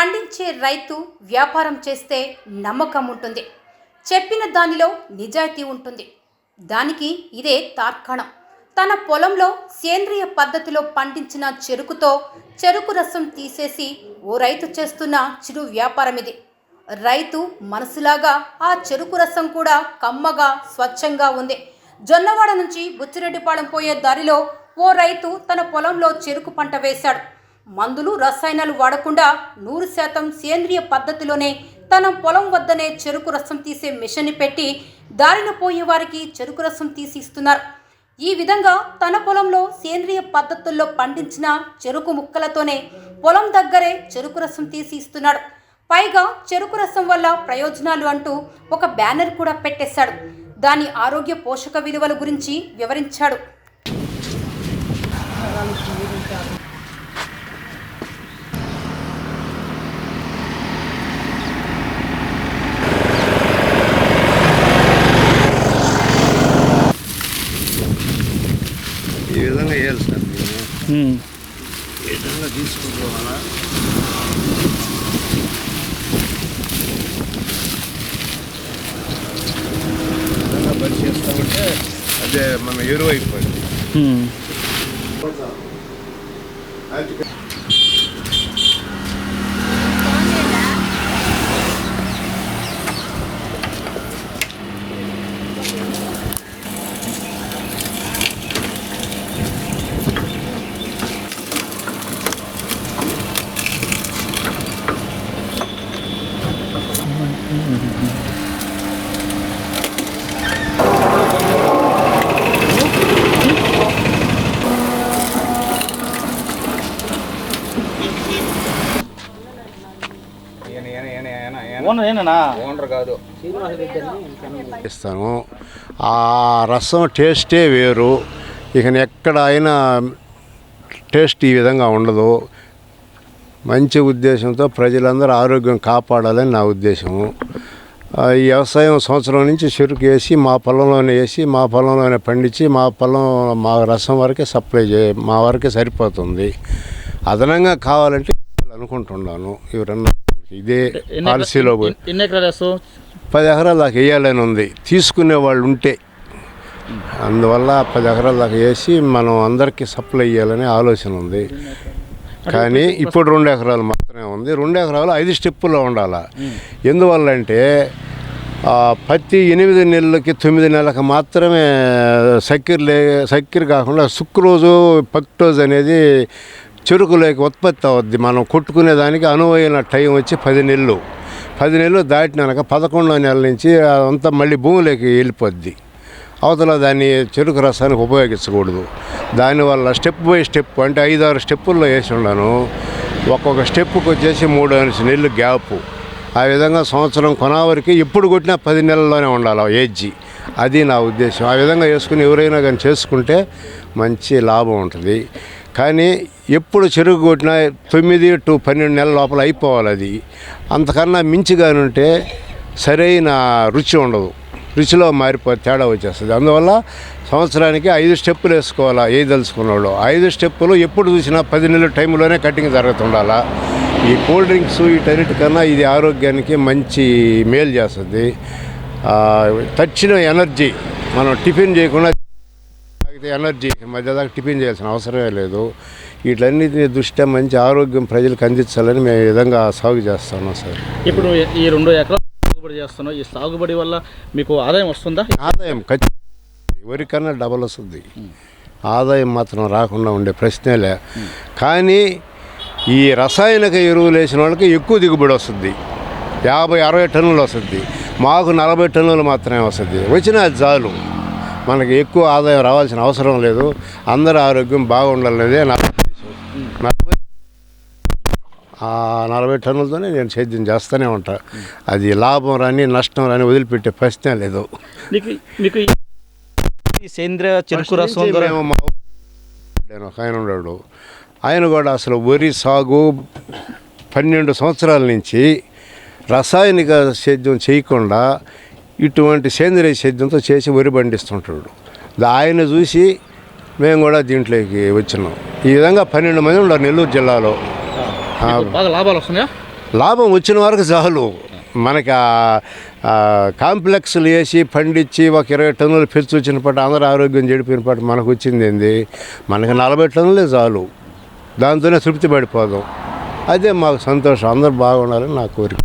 పండించే రైతు వ్యాపారం చేస్తే నమ్మకం ఉంటుంది. చెప్పిన దానిలో నిజాయితీ ఉంటుంది. దానికి ఇదే తార్కాణం. తన పొలంలో సేంద్రియ పద్ధతిలో పండించిన చెరుకుతో చెరుకు రసం తీసేసి ఓ రైతు చేస్తున్న చిరు వ్యాపారం ఇది. రైతు మనసులాగా ఆ చెరుకు రసం కూడా కమ్మగా స్వచ్ఛంగా ఉంది. జొన్నవాడ నుంచి బుచ్చిరెడ్డిపాళెం పోయే దారిలో ఓ రైతు తన పొలంలో చెరుకు పంట వేశాడు. మందులు రసాయనాలు వాడకుండా నూరు శాతం సేంద్రియ పద్ధతిలోనే తన పొలం వద్దనే చెరుకు రసం తీసే మిషన్ని పెట్టి దారిన పోయే వారికి చెరుకు రసం తీసి ఇస్తున్నారు. ఈ విధంగా తన పొలంలో సేంద్రియ పద్ధతుల్లో పండించిన చెరుకు ముక్కలతోనే పొలం దగ్గరే చెరుకు రసం తీసి ఇస్తున్నాడు. పైగా చెరుకు రసం వల్ల ప్రయోజనాలు అంటూ ఒక బ్యానర్ కూడా పెట్టేశాడు. దాని ఆరోగ్య పోషక విలువల గురించి వివరించాడు ఈ విధంగా వేయాలి సార్ మేము ఉమ్. ఈ విధంగా విధంగా పని చేస్తామంటే అదే మన ఎరువు అయిపోయింది ఓనర్ ఏనా? ఓనర్ కాదు. ఇస్తాను. ఆ రసం టేస్టే వేరు. ఇక ఎక్కడ అయినా టేస్ట్ ఈ విధంగా ఉండదు. మంచి ఉద్దేశంతో ప్రజలందరూ ఆరోగ్యం కాపాడాలని నా ఉద్దేశము ఆ, ఈ వ్యవసాయం సంవత్సరం నుంచి చెరుకు వేసి మా పొలంలోనే వేసి మా పొలంలోనే పండించి మా పొలం మా రసం వరకే సప్లై చే మా వరకే సరిపోతుంది. అదనంగా కావాలంటే అనుకుంటున్నాను. ఎవరన్నా ఇదే పాలసీలో ఎన్ని ఎకరాలు పది ఎకరాల దాకా వేయాలని ఉంది. తీసుకునే వాళ్ళు ఉంటే. అందువల్ల పది ఎకరాల దాకా వేసి మనం అందరికీ సప్లై చేయాలని ఆలోచన ఉంది. కానీ ఇప్పుడు రెండు ఎకరాలు మాత్రమే ఉంది. రెండు ఎకరాలు ఐదు స్టెప్పుల్లో ఉండాలి. ఎందువల్ల అంటే ఆ, పత్తి ఎనిమిది నెలలకి తొమ్మిది నెలలకు మాత్రమే చక్కెర లే చక్కెర కాకుండా సుక్రోజు పక్టోజ్ అనేది చెరుకులోకి ఉత్పత్తి అవుద్ది. మనం కొట్టుకునేదానికి అనువైన టైం వచ్చి పది నెలలు. పది నెలలు దాటినాక పదకొండో నెల నుంచి అంతా మళ్ళీ భూమిలోకి వెళ్ళిపోద్ది. అవతల దాన్ని చెరుకు రసానికి ఉపయోగించకూడదు. దానివల్ల స్టెప్ బై స్టెప్ అంటే ఐదారు స్టెప్పుల్లో వేసి ఉన్నాను ఒక్కొక్క స్టెప్పుకి వచ్చేసి మూడు నెలలు గ్యాపు ఆ విధంగా సంవత్సరం కొనవరికి ఎప్పుడు కొట్టినా పది నెలల్లోనే ఉండాలి ఏజ్జి. అది నా ఉద్దేశం. ఆ విధంగా వేసుకుని ఎవరైనా కానీ చేసుకుంటే మంచి లాభం ఉంటుంది. కానీ ఎప్పుడు చెరుకు కొట్టినా తొమ్మిది టు పన్నెండు నెలల లోపల అయిపోవాలి అది. అంతకన్నా మించిగాని ఉంటే సరైన రుచి ఉండదు. రుచిలో మారిపో తేడా వచ్చేస్తుంది. అందువల్ల సంవత్సరానికి ఐదు స్టెప్పులు వేసుకోవాలా? ఏ తెలుసుకున్నాడు ఐదు స్టెప్పులు ఎప్పుడు చూసినా పది నెలల టైంలోనే కటింగ్ జరుగుతుండాలా? ఈ కూల్ డ్రింక్స్ వీటన్నిటికన్నా ఇది ఆరోగ్యానికి మంచి మేలు చేస్తుంది. తచ్చిన ఎనర్జీ మనం టిఫిన్ చేయకుండా తాగితే ఎనర్జీ. మధ్య దాకా టిఫిన్ చేయాల్సిన అవసరమే లేదు. వీటన్నిటి దృష్ట్యా మంచి ఆరోగ్యం ప్రజలకు అందించాలని మేము ఈ విధంగా సాగు చేస్తున్నాం సార్. ఇప్పుడు ఈ రెండు ఎకరాలు సాగుబడి చేస్తున్నావు ఈ సాగుబడి వల్ల మీకు ఆదాయం వస్తుందా? ఆదాయం ఖచ్చితంగా ఎవరికన్నా డబల్ వస్తుంది. ఆదాయం మాత్రం రాకుండా ఉండే ప్రశ్నేలే కానీ ఈ రసాయనిక ఎరువులు వేసిన వాళ్ళకి ఎక్కువ దిగుబడి వస్తుంది. యాభై అరవై టన్నులు వస్తుంది. మాకు నలభై టన్నులు మాత్రమే వస్తుంది. వచ్చినా చాలు. మనకి ఎక్కువ ఆదాయం రావాల్సిన అవసరం లేదు. అందరి ఆరోగ్యం బాగుండాలనేదే నా ఉద్దేశం. నలభై ఆ నలభై టన్నులతోనే నేను సేద్యం చేస్తూనే ఉంటా. అది లాభం రాని నష్టం రాని వదిలిపెట్టే ప్రశ్నే లేదు. సేంద్రియ చెరుకు రసం ఒక ఆయన ఉన్నాడు. ఆయన కూడా అసలు వరి సాగు పన్నెండు సంవత్సరాల నుంచి రసాయనిక సేద్యం చేయకుండా ఇటువంటి సేంద్రియ సేద్యంతో చేసి వరి పండిస్తుంటాడు. ఆయన చూసి మేము కూడా దీంట్లోకి వచ్చినాం. ఈ విధంగా పన్నెండు మంది ఉన్నారు నెల్లూరు జిల్లాలో. లాభాలు వస్తున్నాయా? లాభం వచ్చిన వరకు చాలు. మనకి కాంప్లెక్స్లు వేసి పండించి ఒక ఇరవై టన్నులు పెంచి వచ్చిన పాటు అందరూ ఆరోగ్యం చెడిపోయిన పాటు మనకు వచ్చింది ఏంది? మనకి నలభై టన్నులే చాలు. దాంతోనే తృప్తి పడిపోదాం. అదే మాకు సంతోషం. అందరూ బాగుండాలని నా కోరిక.